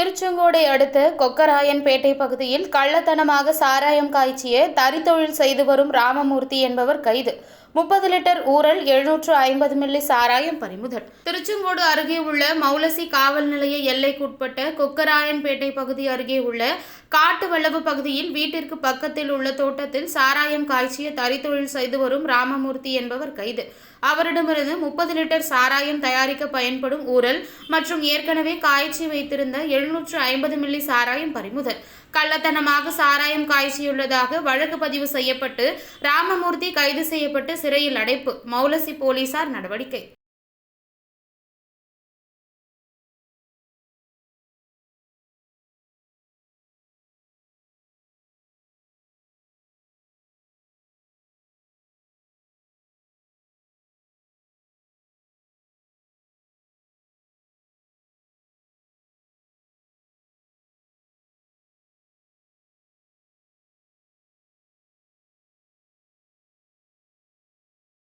திருச்செங்கோடை அடுத்த கொக்கராயன்பேட்டை பகுதியில் கள்ளத்தனமாக சாராயம் காய்ச்சிய தறித்தொழில் செய்து வரும் ராமமூர்த்தி என்பவர் கைது. முப்பது லிட்டர் ஊரல் எழுநூற்று ஐம்பது மில்லி சாராயம் பறிமுதல். திருச்செங்கோடு அருகே உள்ள மௌலசி காவல் நிலைய எல்லைக்குட்பட்ட கொக்கராயன்பேட்டை பகுதி அருகே உள்ள காட்டு வளவு பகுதியில் வீட்டிற்கு பக்கத்தில் உள்ள தோட்டத்தில் சாராயம் காய்ச்சிய தறித்தொழில் செய்து வரும் ராமமூர்த்தி என்பவர் கைது. அவரிடமிருந்து முப்பது லிட்டர் சாராயம் தயாரிக்க பயன்படும் ஊரல் மற்றும் ஏற்கனவே காய்ச்சி வைத்திருந்த எழுநூற்று ஐம்பது மில்லி சாராயம் பறிமுதல். கள்ளத்தனமாக சாராயம் காய்ச்சியுள்ளதாக வழக்கு பதிவு செய்யப்பட்டு ராமமூர்த்தி கைது செய்யப்பட்டு சிறையில் அடைப்பு மௌலசி போலீசார் நடவடிக்கை.